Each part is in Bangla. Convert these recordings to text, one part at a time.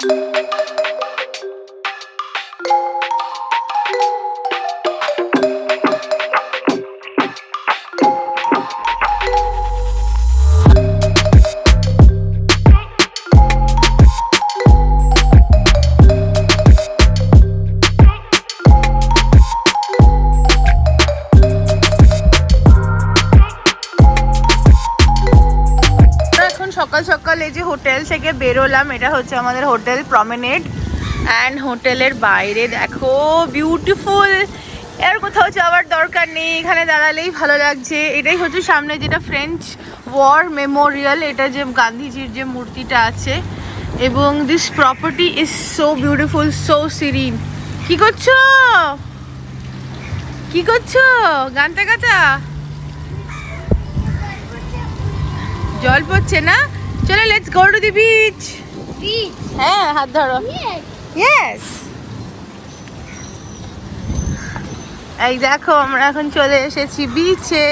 আমরা হোটেল থেকে বেরোলাম। এটা হচ্ছে আমাদের হোটেল প্রমেনেড অ্যান্ড হোটেলের বাইরে দেখো বিউটিফুল এর কোথাও যাওয়ার দরকার নেই, এখানে দাঁড়ালেই ভালো লাগছে। এটাই হচ্ছে সামনে যেটা ফ্রেঞ্চ ওয়ার মেমোরিয়াল এটা যে গান্ধীজির যে মূর্তিটা আছে। এবং this property is so beautiful so serene কি করছ? কি করছ? গানটা গাতা? জল পড়ছে না? চলো let's go to the beach হ্যাঁ হাত ধরো। ইয়েস এই দেখো আমরা এখন চলে এসেছি বিচে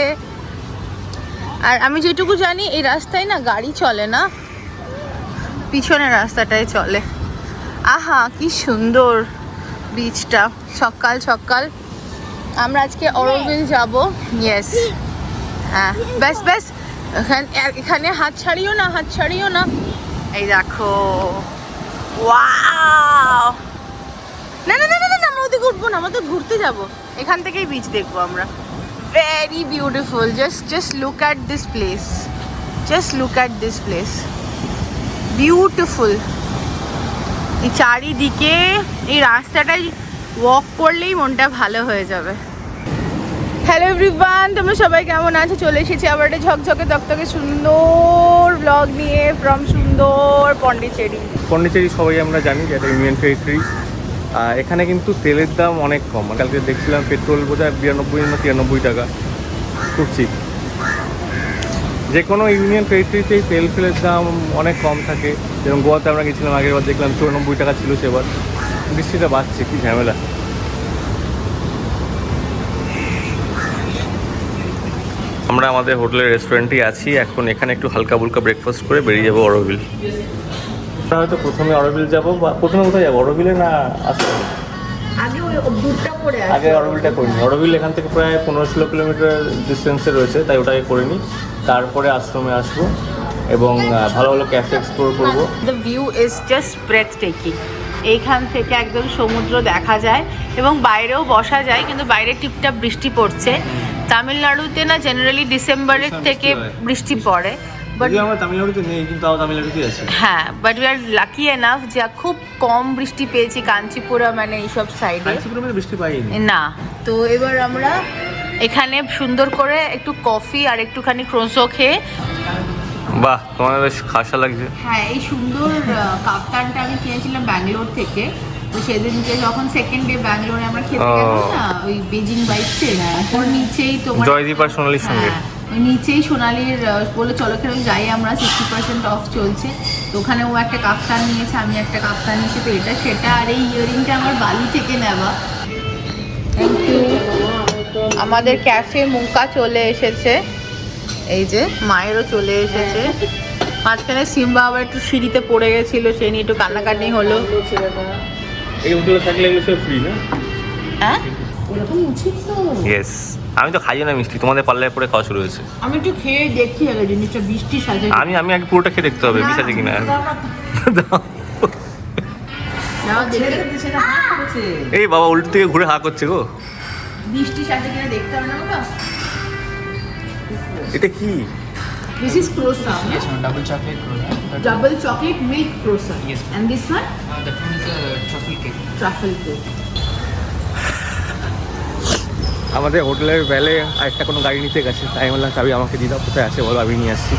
আর আমি যেটুকু জানি এই রাস্তায় না গাড়ি চলে না। পিছনের রাস্তাটায় চলে। আহা কি সুন্দর বিচটা সকাল সকাল। আমরা আজকে অরবিল যাব। ইয়েস হ্যাঁ ব্যাস ব্যাস। এখানে হাত ছাড়িও না হাত ছাড়িও না। এই দেখো। ওয়াও! না না না না না, আমরা ওদিকে উঠবো না আমরা তো ঘুরতে যাব। এখান থেকেই বিচ দেখব আমরা। Very beautiful just just look at this place just look at this place beautiful এই চারিদিকে এই রাস্তাটায় ওয়াক করলেই মনটা ভালো হয়ে যাবে। হ্যালো এভরিওয়ান তোমরা সবাই কেমন আছো? চলে এসেছি আবার একটা ঝকঝকে তকতকে সুন্দর ব্লগ নিয়ে ফ্রম সুন্দর পন্ডিচেরি পন্ডিচেরি সবাই আমরা জানি যে এটা ইউনিয়ন টেরিটরি এখানে কিন্তু তেলের দাম অনেক কম। মানে কালকে দেখছিলাম পেট্রোল বোধহয় বিরানব্বই না তিরানব্বই টাকা। খুব চিপ যে কোনো ইউনিয়ন টেরিটরিতেই তেল ফেলের দাম অনেক কম থাকে। যেমন গোয়াতে আমরা গেছিলাম আগের বার, দেখলাম চুরানব্বই টাকা ছিল সেবার। বৃষ্টিটা বাড়ছে, কি ঝামেলা। আমরা আমাদের হোটেলের রেস্টুরেন্টেই আছি। এখন এখানে একটু হালকা ফুলকা ব্রেকফাস্ট করে বেরিয়ে যাব অরবিল আমরা হয়তো প্রথমে অরবিল যাব বা প্রথমে কোথায় যাব অরবিলে না আসলে আগে অরবিলটা করিনি। অরবিল এখান থেকে প্রায় পনেরো ষোলো কিলোমিটার ডিস্টেন্সে রয়েছে তাই ওটাকে করে নিই তারপরে আশ্রমে আসব এবং ভালো ভালো ক্যাফে এক্সপ্লোর করব। The view is just breathtaking এইখান থেকে একদম সমুদ্র দেখা যায় এবং বাইরেও বসা যায় কিন্তু বাইরে টিপটাপ বৃষ্টি পড়ছে। তামিলনাড়ুতে না জেনারেলি ডিসেম্বরের থেকে বৃষ্টি পড়ে বাট আমরা তামিলনাড়ুতে নেই কিন্তু তাও তামিলনাড়ুতেই আছি। হ্যাঁ but we are lucky enough যে খুব কম বৃষ্টি পেয়েছি কাঞ্চিপুরা মানে এইসব সাইডে কাঞ্চিপুরমে বৃষ্টি পাইনি। না তো এবার আমরা এখানে সুন্দর করে একটু কফি আর একটুখানি ক্রোসো খেয়ে বাহ তোমার বেশ খাসা লাগছে। হ্যাঁ এই সুন্দর কাপ্তানটা আমি কিনেছিলাম ব্যাঙ্গালোর থেকে। সেদিনকে যখন সেকেন্ড ডে ব্যাঙ্গালোরে আমরা খেতে গেলাম না ওই বেজিং বাইকসে ওর নিচেই তোমার জয়দীপ আর সোনালির সঙ্গে। হ্যাঁ, ওই নিচেই সোনালির বলে চলো খেলে যাই আমরা সিক্সটি পার্সেন্ট অফ চলছে। তো ওখানে ও একটা কাপ্তান নিয়েছে আমি একটা কাপ্তান নিয়েছি তো এটা সেটা আর এই ইয়ারিংটা আমার বালি থেকে নেওয়া। আমাদের ক্যাফে মুঙ্কা চলে এসেছে। এই যে মায়েরও চলে এসেছে। মাঝখানে সিম্বা আবার একটু সিঁড়িতে পড়ে গেছিল সে নিয়ে একটু কান্নাকাটি হলো। এই হোটেলে থাকলে এগুলো সব ফ্রি না? হ্যাঁ? ওরকম উচিত তো। ইয়েস আমি তো খাইও না মিষ্টি তোমাদের পাল্লায় পরে খাওয়া শুরু হয়েছে। আমি একটু খেয়ে দেখি আগে জিনিসটা বৃষ্টি সাজে। আমি আমি আগে পুরোটা খেয়ে দেখতে হবে বিশ আছে কিনা? এই বাবা উল্টো থেকে ঘুরে হা করছে গো। বৃষ্টি সাজে কিনা দেখতে হবে না এটা কি? This is croissant Yes, ma'am. Double chocolate croissant. Double chocolate milk croissant Yes. And this one uh, that one is a truffle cake. Truffle cake আমাদের হোটেলের ভ্যালে আরেকটা কোনো গাড়ি নিতে গেছে তাই বললাম চাবি আমাকে দিয়ে দাও কোথায় আছে বলো আমি নিয়ে আসছি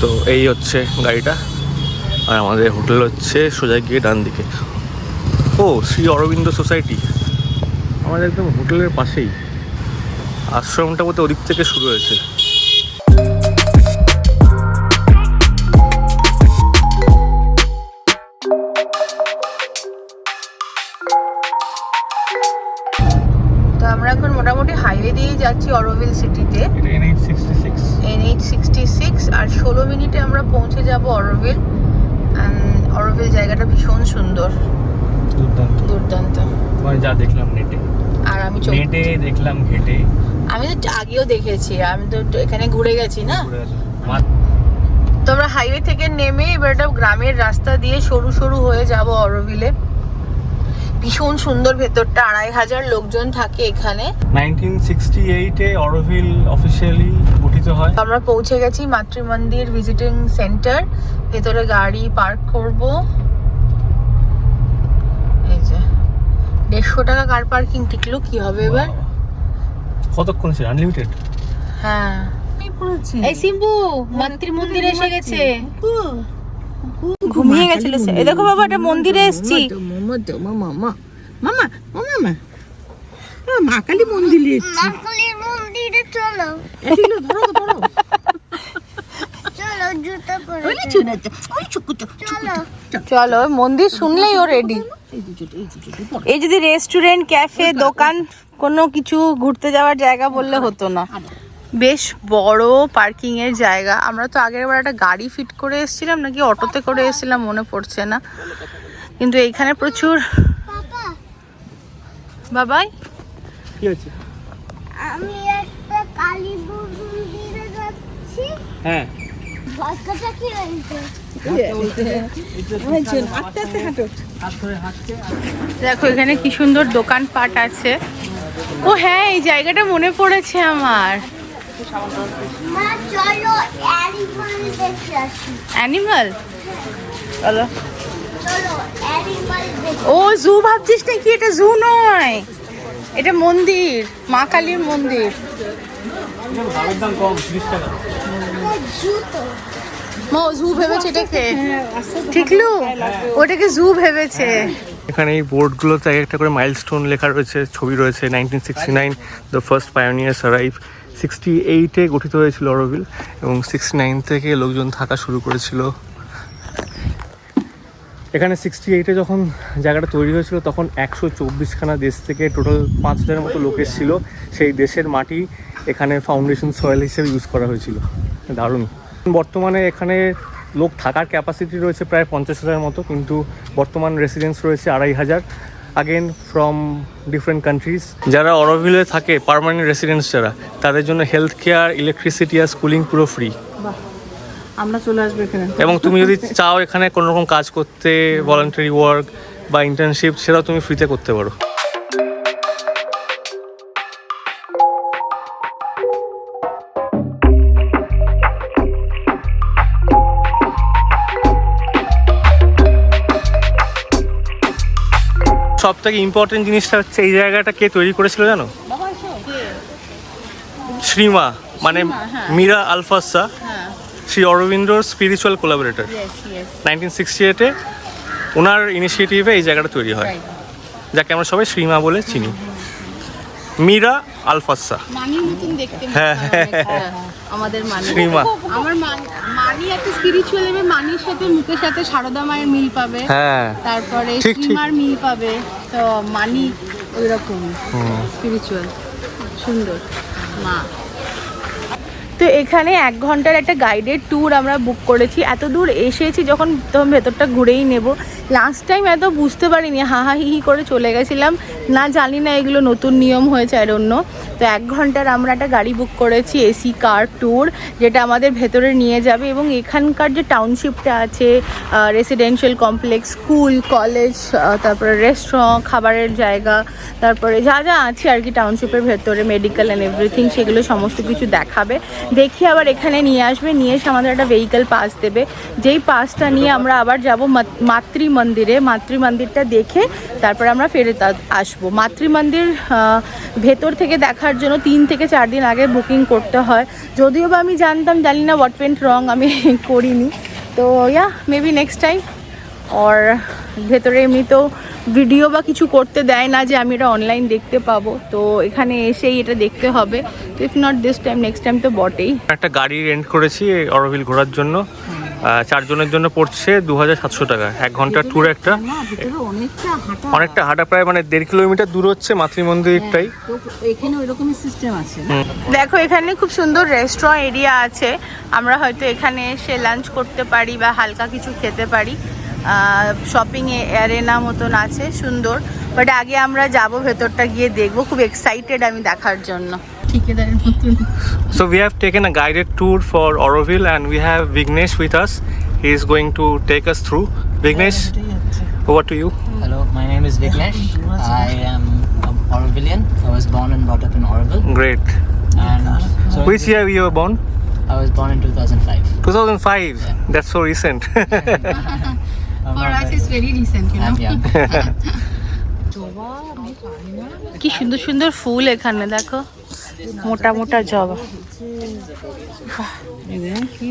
তো এই হচ্ছে গাড়িটা আর আমাদের হোটেল হচ্ছে সোজা গিয়ে ডান দিকে ও শ্রী অরবিন্দ সোসাইটি আমাদের একদম হোটেলের পাশেই আশ্রমটা বলতে ওদিক থেকে শুরু হয়েছে সুন্দর। দুর্দান্ত। দুর্দান্ত। মানে যা দেখলাম নেটে। আর আমি নেটে দেখলাম ঘেটে। আমি তো আগেও দেখেছি আমি তো এখানে ঘুরে গেছি না? তো আমরা হাইওয়ে থেকে নেমে এবার একটা গ্রামের রাস্তা দিয়ে সরু সরু হয়ে যাব অরবিলে। ভীষণ সুন্দর ভেতরটা আড়াই হাজার লোকজন থাকে এখানে। 1968 এ অরোভিল অফিসিয়ালি গঠিত হয়। আমরা পৌঁছে গেছি মাতৃ মন্দির ভিজিটিং সেন্টার ভেতরে গাড়ি পার্ক করব এই যে দেড়শো টাকা কার পার্কিং টিকলো কি হবে এবার? কতক্ষণ ছিল আনলিমিটেড হ্যাঁ। এই সিম্বু মাতৃ মন্দিরে এসে গেছে। ঘুমিয়ে গেছিল সে। এই দেখো বাবা এটা মন্দিরে এসেছি। মামা মামা মামা মামা মা কালী মন্দিরে এসছি। মাকালির মন্দিরে চলো। এগুলো ধরো ধরো। জুতো পরে চলো। চলো। মন্দির শুনলেই ও রেডি এই যদি রেস্টুরেন্ট ক্যাফে দোকান কোনো কিছু ঘুরতে যাওয়ার জায়গা বললে হতো না। বেশ বড় পার্কিং এর জায়গা। আমরা তো আগের বার একটা গাড়ি ফিট করে এসেছিলাম নাকি অটোতে করে এসেছিলাম মনে পড়ছে না। কিন্তু এইখানে প্রচুর বাবাই? কি হচ্ছে আমি একটা কালী মন্দিরে যাচ্ছি। হ্যাঁ। দেখো এখানে কি সুন্দর দোকানপাট আছে। ও হ্যাঁ এই জায়গাটা মনে পড়েছে আমার। মা অ্যানিমাল চলো। ও জু ভাবছিস নাকি? এটা জু নয়। এটা মন্দির মা কালীর মন্দির। দাম কম টাকা। জুতো মা জু ভেবেছে এটাকে? ঠিকলু ওটাকে জু ভেবেছে। এখানে এই বোর্ডগুলোতে এক একটা করে মাইলস্টোন লেখা রয়েছে ছবি রয়েছে nineteen sixty nine the first pioneers arrive sixty এইটে গঠিত হয়েছিল অরোভিল এবং সিক্সটি নাইন থেকে লোকজন থাকা শুরু করেছিল। এখানে সিক্সটি এইটে যখন জায়গাটা তৈরি হয়েছিল তখন একশো চব্বিশখানা দেশ থেকে টোটাল পাঁচ হাজারের মতো লোক এসেছিল। সেই দেশের মাটি এখানে ফাউন্ডেশন সয়েল হিসেবে ইউজ করা হয়েছিল। দারুণ। বর্তমানে এখানে লোক থাকার ক্যাপাসিটি রয়েছে প্রায় পঞ্চাশ হাজার মতো কিন্তু বর্তমান রেসিডেন্স রয়েছে আড়াই হাজার। আগেন ফ্রম ডিফারেন্ট কান্ট্রিজ যারা অরভিলে থাকে পার্মানেন্ট রেসিডেন্স যারা তাদের জন্য হেলথ কেয়ার ইলেকট্রিসিটি আর স্কুলিং পুরো ফ্রি আমরা চলে আসব এখানে। এবং তুমি যদি চাও এখানে কোনো রকম কাজ করতে ভলান্টারি ওয়ার্ক বা ইন্টার্নশিপ সেটাও তুমি ফ্রিতে করতে পারো। সব থেকে ইম্পর্টেন্ট জিনিসটা হচ্ছে এই জায়গাটা কে তৈরি করেছিল জানো? শ্রীমা মানে মীরা আলফাসা হ্যাঁ। Sri Aurobindo spiritual collaborator nineteen sixty এইটে ওনার ইনিশিয়েটিভে এই জায়গাটা তৈরি হয়। যাকে আমরা সবাই শ্রীমা বলে চিনি। মীরা আলফাসা। মানির মতন দেখতে হ্যাঁ, আমাদের মানি। শ্রীমা। আমার মানি একটা স্পিরিচুয়াল এর মানির সাথে মুখের সাথে সারদা মায়ের মিল পাবে। হ্যাঁ। তারপরে। শ্রীমার মিল পাবে। তো মানি ওই রকম স্পিরিচুয়াল সুন্দর মা। তো এখানে এক ঘণ্টার একটা গাইডেড ট্যুর আমরা বুক করেছি। এত দূর এসেছি যখন তখন ভেতরটা ঘুরেই নেব। লাস্ট টাইম এত বুঝতে পারিনি, হা হা, হি হি করে চলে গেছিলাম। না জানি না এগুলো নতুন নিয়ম হয়েছে আর অন্য তো এক ঘণ্টার আমরা একটা গাড়ি বুক করেছি এসি কার ট্যুর যেটা আমাদের ভেতরে নিয়ে যাবে এবং এখানকার যে টাউনশিপটা আছে রেসিডেন্সিয়াল কমপ্লেক্স স্কুল কলেজ তারপরে রেস্টুরেন্ট খাবারের জায়গা, তারপরে যা যা আছে আর কি টাউনশিপের ভেতরে মেডিকেল অ্যান্ড এভরিথিং সেগুলো সমস্ত কিছু দেখাবে। দেখি আবার এখানে নিয়ে আসবে, নিয়ে এসে আমাদের একটা ভেহিকেল পাস দেবে। যেই পাসটা নিয়ে আমরা আবার যাব মাতৃ মন্দিরে মাতৃ মন্দিরটা দেখে তারপর আমরা ফেরত আসব। মাতৃ মন্দির ভেতর থেকে দেখার জন্য তিন থেকে চার দিন আগে বুকিং করতে হয়। যদিও বা আমি জানতাম, জানি না হোয়াট ওয়েন্ট রং আমি করিনি। তো ইয়া মেবি নেক্সট টাইম ওর ভেতরে এমনি তো ভিডিও বা কিছু করতে দেয় না যে আমি এটা অনলাইন দেখতে পাবো। তো, এখানে এসেই এটা দেখতে হবে। If not this time next time তো বটেই। একটা গাড়ি রেন্ট করেছি অরভিল ঘোরার জন্য। চারজনের জন্য পড়ছে দু হাজার সাতশো টাকা। এক ঘণ্টার ট্যুর একটা। অনেকটা হাঁটা প্রায় মানে দেড় কিলোমিটার দূর হচ্ছে মাতৃ মন্দিরটাই এখানে সিস্টেম আছে দেখো, এখানে খুব সুন্দর রেস্টুরেন্ট এরিয়া আছে। আমরা হয়তো এখানে এসে লাঞ্চ করতে পারি বা হালকা কিছু খেতে পারি। শপিং অ্যারেনা মতন আছে, সুন্দর। বাট আগে আমরা যাব, ভেতরটা গিয়ে দেখব। খুব এক্সাইটেড আমি দেখার জন্য। ঠিকাদারের মতন So we have taken a guided tour for Oroville and we have Vignesh with us. He is going to take us through. Vignesh, over to you. Hello, my name is Vignesh. I am an Orovillian. I was born and brought up in Oroville. Great. And so Which year you were born? I was born in 2005. 2005. That's so recent. I'm For not us very- it's very recent, you know. I'm young. কি সুন্দর সুন্দর ফুল এখানে দেখো মোটা মোটা জবা কি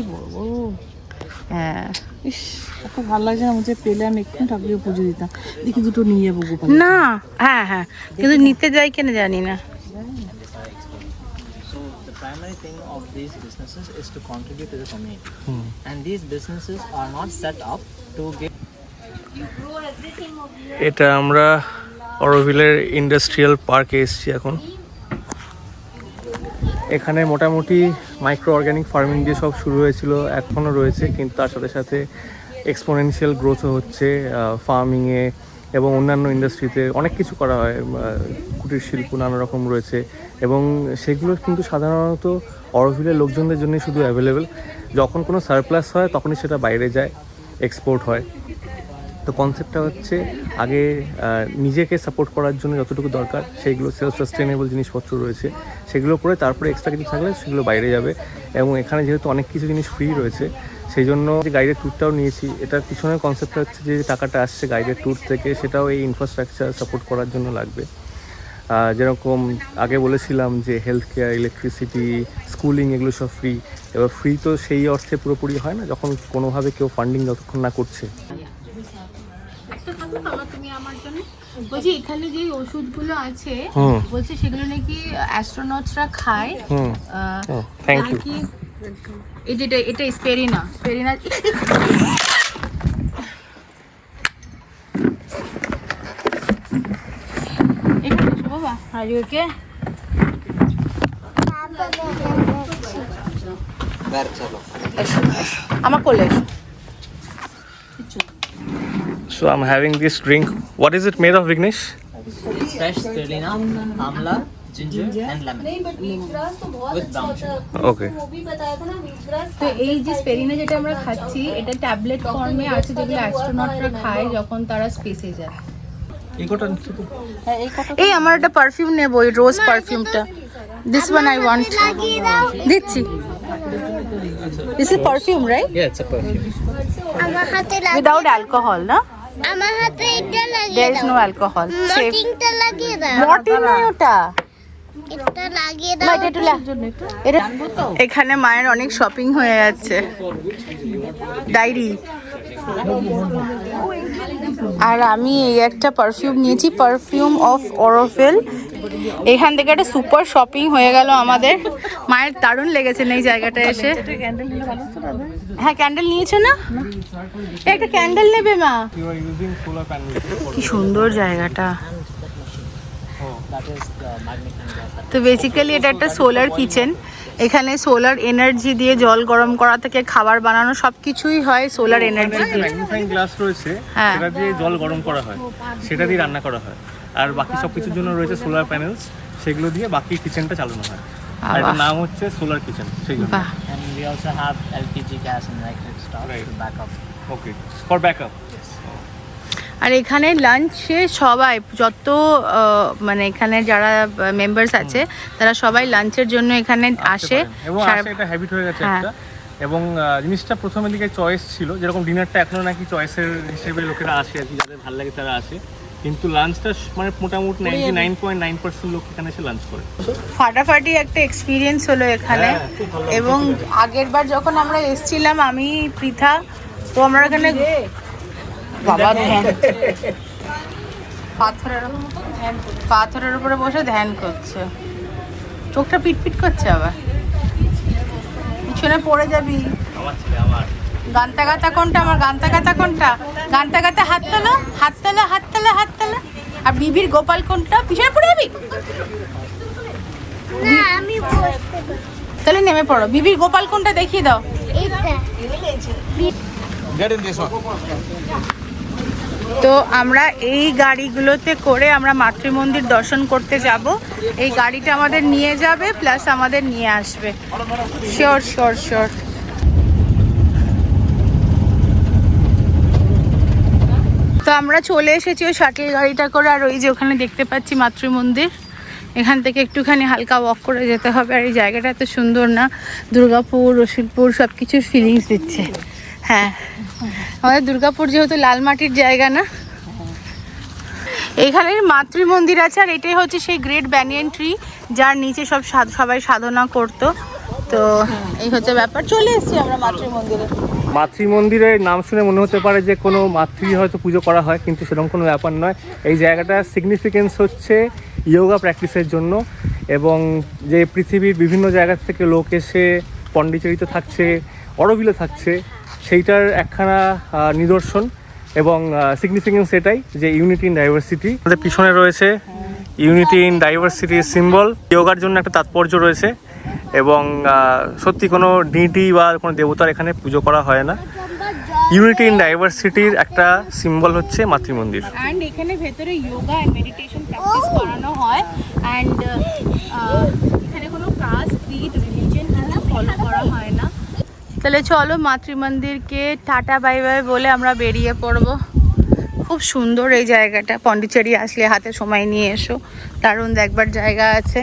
হ্যাঁ। ইস কত ভালো লাগছে না মুঝে পেলে আমি এক্ষুনি ঠাকুরকে পুজো দিতাম। দেখি দুটো নিয়ে যাব গোপাল না হ্যাঁ হ্যাঁ। কিন্তু নিতে যাই কেন জানি না। So the primary thing of these businesses is to contribute to the community. And these businesses are not set up to give এটা আমরা অরোভিলের ইন্ডাস্ট্রিয়াল পার্কে এসেছি এখন। এখানে মোটামুটি মাইক্রো অর্গানিক ফার্মিং দিয়ে সব শুরু হয়েছিল, এখনও রয়েছে, কিন্তু তার সাথে সাথে এক্সপোনেনশিয়াল গ্রোথও হচ্ছে ফার্মিংয়ে এবং অন্যান্য ইন্ডাস্ট্রিতে অনেক কিছু করা হয় কুটির শিল্প নানা রকম রয়েছে এবং সেগুলো কিন্তু সাধারণত অরভিলের লোকজনদের জন্যই শুধু অ্যাভেলেবেল যখন কোনো সারপ্লাস হয়, তখনই সেটা বাইরে যায় এক্সপোর্ট হয়। তো কনসেপ্টটা হচ্ছে আগে নিজেকে সাপোর্ট করার জন্য যতটুকু দরকার, সেইগুলো সেলফ সাস্টেনেবল জিনিসপত্র রয়েছে। সেগুলো করে তারপরে এক্সট্রা কিছু থাকলে সেগুলো বাইরে যাবে। এবং এখানে যেহেতু অনেক কিছু জিনিস ফ্রি রয়েছে সেই জন্য যে গাইডের ট্যুরটাও নিয়েছি, এটার পিছনের কনসেপ্টটা হচ্ছে যে টাকাটা আসছে গাইডের ট্যুর থেকে, সেটাও এই ইনফ্রাস্ট্রাকচার সাপোর্ট করার জন্য লাগবে। যেরকম আগে বলেছিলাম যে হেলথ কেয়ার ইলেকট্রিসিটি স্কুলিং এগুলো সব ফ্রি এবার ফ্রি তো সেই অর্থে পুরোপুরি হয় না, যখন কোনোভাবে কেউ ফান্ডিং যতক্ষণ না করছে। তুমি আমার জন্য। বলছি এখানে যে ওষুধগুলো আছে বলছে সেগুলো নাকি অ্যাস্ট্রোনটসরা খায়। আহ, থ্যাংক ইউ এই যেটা এটা স্পেরিনা স্পেরিনা। বাবা আর ওকে আমার কোলে এসো। So I'm having this drink. What is it made of, Vignesh? It's fresh spirulina, amla, ginger, and lemon. with brown sugar. Okay. তো এই যে স্পেরিনা যেটা আমরা খাচ্ছি এটা ট্যাবলেট ফর্মে আছে যেগুলো অ্যাস্ট্রোনটরা খায় যখন তারা স্পেসে যায়। এই আমার একটা পারফিউম নেব ওই রোজ পারফিউমটা দিস ওয়ান আই ওয়ান্ট দিচ্ছি। This is perfume right Yeah, it's a perfume. আমার হাতে লাগিয়ে উইদাউট অ্যালকোহল না? আমার হাতে এটা লাগিয়ে দেয়ার ইজ নো অ্যালকোহল মর্টিনটা লাগিয়ে দাও। মর্টিন নয় ওটা। এটা লাগিয়ে দাও এটা একটু এটা এখানে মায়ের অনেক শপিং হয়ে যাচ্ছে। ডায়েরি। আর আমি এই একটা পারফিউম নিয়েছি পারফিউম অফ অরোফেল এখান থেকে একটা সুপার শপিং হয়ে গেল আমাদের মায়ের দারুণ লেগেছে এই জায়গাটা এসে হ্যাঁ ক্যান্ডেল নিয়েছো না একটা ক্যান্ডেল নেবে মা. কি সুন্দর জায়গাটা. তো বেসিক্যালি এটা একটা সোলার কিচেন এখানে সোলার এনার্জি দিয়ে জল গরম করা থেকে খাবার বানানো সব কিছুই হয় সোলার এনার্জি দিয়ে। ম্যাগনিফাইং গ্লাস রয়েছে হ্যাঁ। সেটা দিয়ে জল গরম করা হয় সেটা দিয়ে রান্না করা হয়। আর বাকি সব কিছুর জন্য রয়েছে সোলার প্যানেলস সেগুলো দিয়ে বাকি কিচেনটা চালানো হয়। আর এটার নাম হচ্ছে সোলার কিচেন সেই জন্য। And we also have LPG gas and electric stuff Right. Backup আর এখানে লাঞ্চে সবাই যত মানে এখানে যারা মেম্বার্স আছে তারা সবাই লাঞ্চের জন্য এখানে আসে। এটা হ্যাবিট হয়ে গেছে হ্যাঁ। একটা। এবং জিনিসটা প্রথমের দিকে চয়েস ছিল। যেরকম ডিনারটা এখনও নাকি চয়েসের হিসেবে লোকেরা আসে আর কি যাদের ভালো লাগে তারা আসে। কিন্তু লাঞ্চটা মানে মোটামুটি ninety nine point nine percent লোক এখানে এসে লাঞ্চ করে। ফাটাফাটি একটা এক্সপিরিয়েন্স হলো এখানে। হ্যাঁ, এবং আগের বার যখন আমরা এসেছিলাম আমি পৃথা তো আমরা এখানে বাবা ধ্যান। পাথরের পাথরের উপরে বসে ধ্যান করছে। চোখটা পিটপিট করছে আবার। পিছনে পড়ে যাবি। আমার গান্তা গাতা কোনটা? আমার গান্তা গাতা কোনটা? গান্তা গাতা হাত তোলো হাত তোলো হাত তোলো হাত তোলো। আর বিবির গোপাল কোনটা? পিছনে পড়ে যাবি? না আমি তাহলে নেমে পড়ো। বিবির গোপাল কোনটা দেখিয়ে দাও। এটা তো আমরা এই গাড়িগুলোতে করে আমরা মাতৃমন্দির দর্শন করতে যাব। এই গাড়িটা আমাদের নিয়ে যাবে প্লাস আমাদের নিয়ে আসবে। শিওর শিওর শিওর তো আমরা চলে এসেছি ওই শাটেল গাড়িটা করে, আর ওই যে ওখানে দেখতে পাচ্ছি মাতৃ মন্দির এখান থেকে একটুখানি হালকা ওয়াক করে যেতে হবে, আর এই জায়গাটা এত সুন্দর না। দুর্গাপুর, রসুলপুর সব কিছুর ফিলিংস দিচ্ছে। হ্যাঁ। আমাদের দুর্গাপুর যেহেতু লাল মাটির জায়গা না। এখানে মাতৃ মন্দির আছে আর এটাই হচ্ছে সেই গ্রেট ব্যানিয়ান ট্রি যার নিচে সব সবাই সাধনা করতো। তো এই হচ্ছে ব্যাপার। চলে এসেছি আমরা মাতৃ মন্দিরে মাতৃ মন্দিরের নাম শুনে মনে হতে পারে যে কোনো মাতৃ হয়তো পুজো করা হয়, কিন্তু সেরকম কোনো ব্যাপার নয়। এই জায়গাটার সিগনিফিকেন্স হচ্ছে যোগা প্র্যাকটিসের জন্য এবং যে পৃথিবীর বিভিন্ন জায়গা থেকে লোক এসে পন্ডিচেরিতে থাকছে অরবিলে থাকছে সেইটার একখানা নিদর্শন এবং সিগনিফিকেন্স এটাই যে ইউনিটি ইন ডাইভার্সিটি আমাদের পিছনে রয়েছে ইউনিটি ইন ডাইভার্সিটির সিম্বল যোগার জন্য একটা তাৎপর্য রয়েছে এবং সত্যি কোনো ডিটি বা কোনো দেবতার এখানে পুজো করা হয় না। ইউনিটি ইন ডাইভার্সিটির একটা সিম্বল হচ্ছে মাতৃমন্দির। এখানে ভেতরে অ্যান্ড মেডিটেশন প্র্যাকটিস করানো হয়। অ্যান্ড এখানে কোনো কাস্ট ক্রিড রিলিজন কিন্তু ফলো করা হয় না। তাহলে চলো মাতৃমন্দিরকে টাটা বাই বাই বলে আমরা বেরিয়ে পড়ব। খুব সুন্দর এই জায়গাটা। পন্ডিচেরি আসলে হাতে সময় নিয়ে এসো। দারুণ দেখবার জায়গা আছে।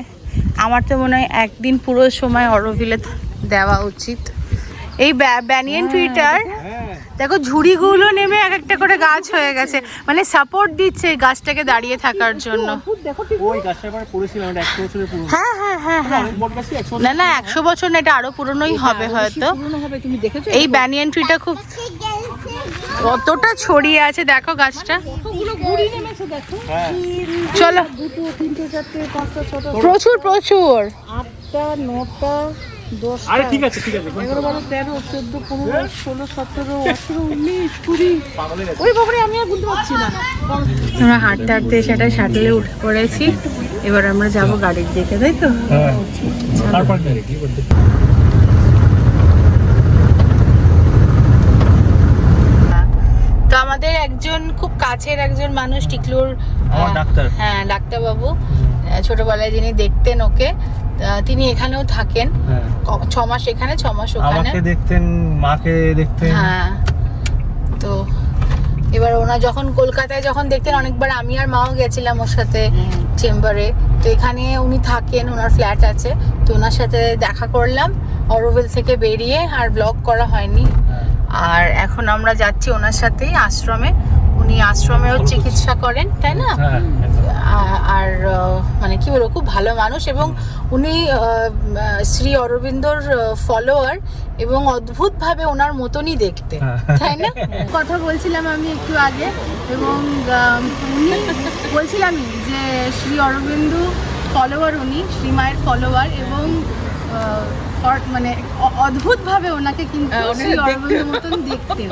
আমার তো মনে হয় একদিন পুরো সময় অরবিলে দেওয়া উচিত। এই ব্যানিয়ান টুইটার দেখো ঝুড়িগুলো নেমে এক একটা করে গাছ হয়ে গেছে। মানে সাপোর্ট দিচ্ছে এই গাছটাকে দাঁড়িয়ে থাকার জন্য। হ্যাঁ হ্যাঁ হ্যাঁ হ্যাঁ। একশো না না একশো বছর না এটা আরও পুরনোই হবে হয়তো। পুরনো হবে তুমি দেখেছ এই ব্যানিয়ান ট্রিটা খুব কতটা ছড়িয়ে আছে দেখো গাছটা। কতগুলো গুড়ি নেমেছে দেখো। চলো। প্রচুর প্রচুর। আটটা নটা আরে ঠিক আছে ঠিক আছে এগারো বারো তেরো চোদ্দ পনেরো ষোলো সতেরো আঠেরো উনিশ কুড়ি। ওই বাবারে আমি আর বুঝতে পারছি না। আমরা হাঁটতে হাঁটতে সেটা শাটলে উঠে পড়েছি এবার আমরা যাব গাড়ির দিকে তাই তো? তারপর তো আমাদের একজন খুব কাছের একজন মানুষ টিকলুর ডাক্তার। হ্যাঁ ডাক্তারবাবু। ছোটবেলায় যিনি দেখতেন ওকে। তিনি এখানেও থাকেন। হ্যাঁ। ছ মাস এখানে ছ মাস ওখানে। আমাকে দেখতেন মাকে দেখতেন। হ্যাঁ। তো এবার ওনা যখন কলকাতায় যখন দেখতেন অনেকবার আমি আর মাও গেছিলাম ওর সাথে চেম্বারে। তো এখানে উনি থাকেন ওনার ফ্ল্যাট আছে। তো ওনার সাথে দেখা করলাম অরোভেল থেকে বেরিয়ে আর ব্লগ করা হয়নি। আর এখন আমরা যাচ্ছি ওনার সাথেই আশ্রমে। উনি আশ্রমেও চিকিৎসা করেন তাই না? হ্যাঁ আর মানে কি বলব খুব ভালো মানুষ এবং উনি শ্রী অরবিন্দর ফলোয়ার এবং অদ্ভুতভাবে ওনার মতনই দেখতে হ্যাঁ। তাই না কথা বলছিলাম আমি একটু আগে এবং উনি বলছিলামই যে শ্রী অরবিন্দু ফলোয়ার উনি শ্রীমায়ের ফলোয়ার এবং মানে অদ্ভুতভাবে ওনাকে কিন্তু শ্রী অরবিন্দর মতন দেখতে।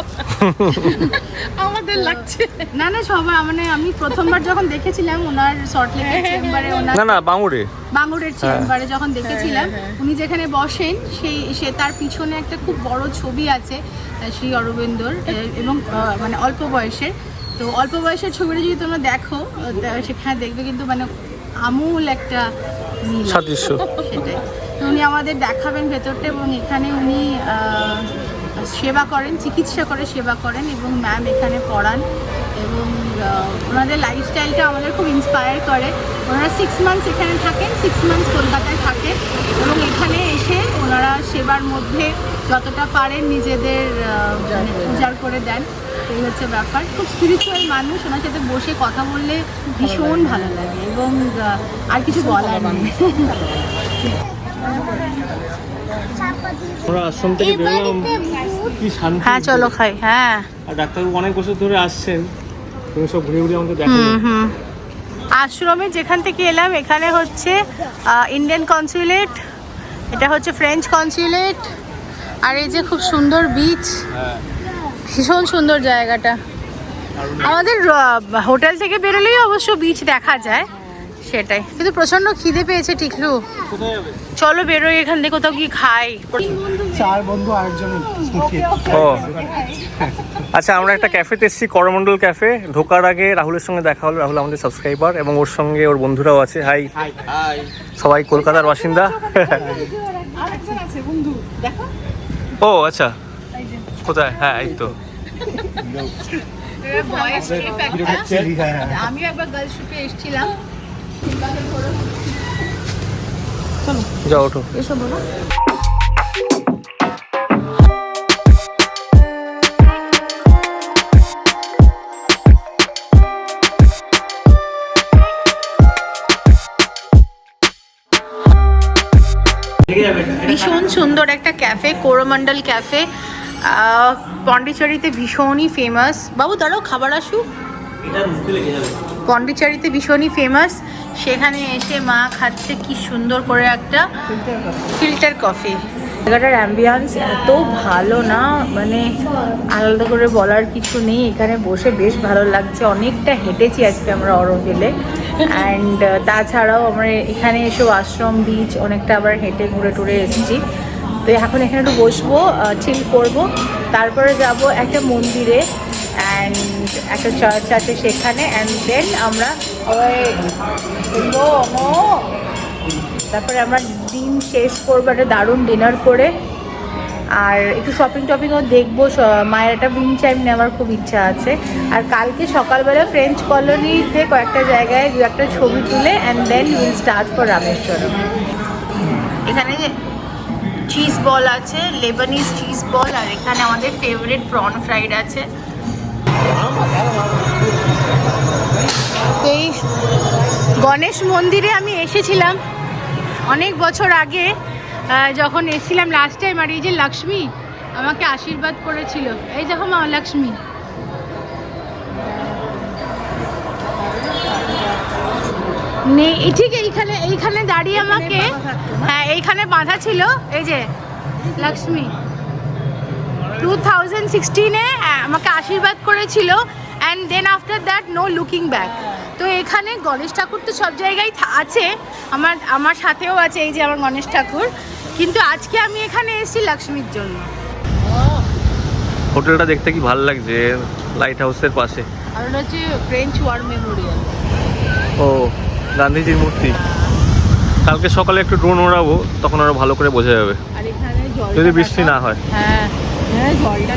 আমাদের লাগছে। না না সবাই মানে আমি প্রথমবার যখন দেখেছিলাম ওনার সল্টলেকের চেম্বারে ওনার না না বাঙুরে। বাঙুরের চেম্বারে যখন দেখেছিলাম উনি যেখানে বসেন সেই সে তার পিছনে একটা খুব বড় ছবি আছে শ্রী অরবিন্দর এবং মানে অল্প বয়সের। তো অল্প বয়সের ছবিটা যদি তোমরা দেখো সেখানে দেখবে কিন্তু মানে আমূল একটা সাদৃশ্য। সেটাই। উনি আমাদের দেখাবেন ভেতরটা এবং এখানে উনি সেবা করেন চিকিৎসা করে সেবা করেন এবং ম্যাম এখানে পড়ান এবং ওনাদের লাইফস্টাইলটা আমাদের খুব ইন্সপায়ার করে। ওনারা সিক্স মান্থস এখানে থাকেন সিক্স মান্থস কলকাতায় থাকেন এবং এখানে এসে ওনারা সেবার মধ্যে যতটা পারেন নিজেদের আহ, মানে উজাড় করে দেন। এই হচ্ছে ব্যাপার। খুব স্পিরিচুয়াল মানুষ ওনার সাথে বসে কথা বললে ভীষণ ভালো লাগে এবং আর কিছু বলার নেই। আমরা আশ্রম থেকে বেরোলাম। কি শান্তি। হ্যাঁ চলো খাই হ্যাঁ। আর ডাক্তারবাবু অনেক বছর ধরে আসছেন। তুমি সব ঘুরে ঘুরে আমাকে হুম আশ্রমে যেখান থেকে এলাম এখানে হচ্ছে ইন্ডিয়ান কনসুলেট এটা হচ্ছে ফ্রেঞ্চ কনসুলেট আর এই যে খুব সুন্দর বিচ হ্যাঁ। ভীষণ সুন্দর জায়গাটা। আমাদের হোটেল থেকে বেরোলেই অবশ্য বিচ দেখা যায়। সেটাই। কিন্তু প্রচণ্ড খিদে পেয়েছে টিকলু। চলো বেরোই এখান থেকে কোথাও কি খাই। চার বন্ধু আরেকজন ও আচ্ছা আমরা একটা ক্যাফেতে এসেছি করমন্ডল ক্যাফে। ঢোকার আগে রাহুলের সঙ্গে দেখা হলো রাহুল আমাদের সাবস্ক্রাইবার এবং ওর সঙ্গে ওর বন্ধুরাও আছে। হাই। সবাই কলকাতার বাসিন্দা। আরেকজন আছে বন্ধু দেখো। ও আচ্ছা। কোথায়? হ্যাঁ এই তো। আমিও একবার গার্লস ট্রিপে এসেছিলাম। যাও ওঠো। এসো বলো। ভীষণ সুন্দর একটা ক্যাফে কোরোমন্ডল ক্যাফে। আহ, পন্ডিচেরিতে ভীষণই ফেমাস বাবু দাঁড়াও খাবার আসুক। পন্ডিচেরিতে ভীষণই ফেমাস সেখানে এসে মা খাচ্ছে কি সুন্দর করে একটা ফিল্টার কফি জায়গাটার অ্যাম্বিয়ান্স এত ভালো না মানে আলাদা করে বলার কিছু নেই। এখানে বসে বেশ ভালো লাগছে। অনেকটা হেঁটেছি আজকে আমরা অরোভেলে। অ্যান্ড তাছাড়াও আমরা এখানে এসে আশ্রম বিচ অনেকটা আবার হেঁটে ঘুরে টুরে এসেছি। তো এখন এখানে একটু বসবো চিল করব। তারপরে যাব একটা মন্দিরে। একটা চার্চ আছে সেখানে অ্যান্ড দেন আমরা তারপরে আমরা দিন শেষ করব, একটা দারুণ ডিনার করে। আর একটু শপিং টপিংও দেখব মায়ের একটা উইং টাইম নেওয়ার খুব ইচ্ছা আছে। আর কালকে সকালবেলা ফ্রেঞ্চ কলোনিতে কয়েকটা জায়গায় দু একটা ছবি তুলে and then will start for Rameswaram এখানে চিজ বল আছে লেবানিজ চিজ বল আর এখানে আমাদের ফেভারিট প্রন ফ্রাইড আছে। এই গণেশ মন্দিরে আমি এসেছিলাম অনেক বছর আগে যখন এসেছিলাম লাস্ট টাইম আর এই যে লক্ষ্মী আমাকে আশীর্বাদ করেছিল। এই দেখো মা লক্ষ্মী। নেই ঠিক এইখানে এইখানে দাঁড়িয়ে আমাকে হ্যাঁ এইখানে বাঁধা ছিল এই যে লক্ষ্মী। টু থাউজেন্ড সিক্সটিনে আমাকে আশীর্বাদ করেছিল and then after that no looking back তো এখানে গণেশ ঠাকুর তো সব জায়গায় আছে আমার আমার সাথেও আছে এই যে আমার গণেশ ঠাকুর। কিন্তু আজকে আমি এখানে এসেছি লক্ষ্মীর জন্য। হোটেলটা দেখতে কি ভালো লাগছে লাইট হাউসের পাশে? আর ওটা হচ্ছে ফ্রেঞ্চ ওয়ার মেমোরিয়াল ও গান্ধীজির মূর্তি। কালকে সকালে একটু ড্রোন ওড়াবো তখন আরও ভালো করে বোঝা যাবে। আর এখানে যদি বৃষ্টি না হয়। হ্যাঁ হ্যাঁ জলটা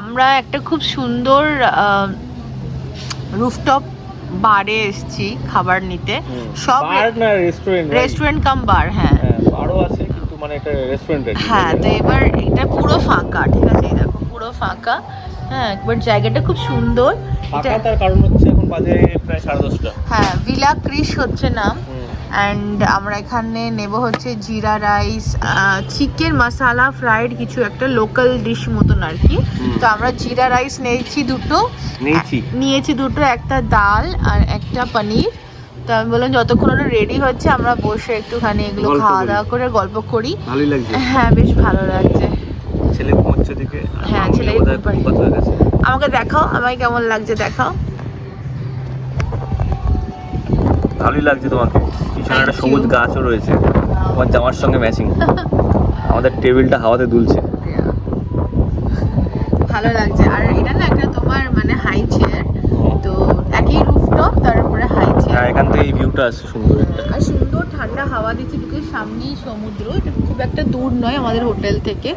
আমরা একটা খুব সুন্দর রুফটপ বারে এসেছি খাবার নিতে। সব রেস্টুরেন্ট রেস্টুরেন্ট কাম বার হ্যাঁ। হ্যাঁ বারও আছে কিন্তু মানে এটা রেস্টুরেন্ট হ্যাঁ তো এবার এটা পুরো ফাঁকা ঠিক আছে? এই দেখো পুরো ফাঁকা। হ্যাঁ এবার জায়গাটা খুব সুন্দর। ফাঁকা তার কারণ বাজে প্রায় সাড়ে দশটা। হ্যাঁ ভিলা ক্রিশ হচ্ছে নাম। অ্যান্ড আমরা এখানে নেব হচ্ছে জিরা রাইস চিকেন মশালা ফ্রাইড কিছু একটা লোকাল ডিশ মতন আর কি। তো আমরা জিরা রাইস নিয়েছি দুটো। নিয়েছি। নিয়েছি দুটো একটা ডাল আর একটা পনির। তো আমি বললাম যতক্ষণ ওটা রেডি হচ্ছে আমরা বসে একটুখানি এগুলো খাওয়া দাওয়া করে গল্প করি। ভালোই লাগছে। হ্যাঁ বেশ ভালো লাগছে। ছেলে ঘুমোচ্ছে দিকে হ্যাঁ, ছেলে আমাকে দেখাও আমায় কেমন লাগছে দেখাও। ভালোই লাগছে তোমাকে। পিছনে একটা সবুজ গাছও রয়েছে। তোমার জামার সঙ্গে ম্যাচিং আমাদের টেবিলটা হাওয়াতে দুলছে। ভালো লাগছে। আর এটা না একটা তোমার মানে হাই চেয়ার তো একই রুফটপ তার উপরে হাই হ্যাঁ এখান থেকে এই ভিউটা আসছে সুন্দর একটা। আর সুন্দর ঠান্ডা হাওয়া দিচ্ছে বিকজ সামনেই সমুদ্র। এটা খুব একটা দূর নয় আমাদের হোটেল থেকে।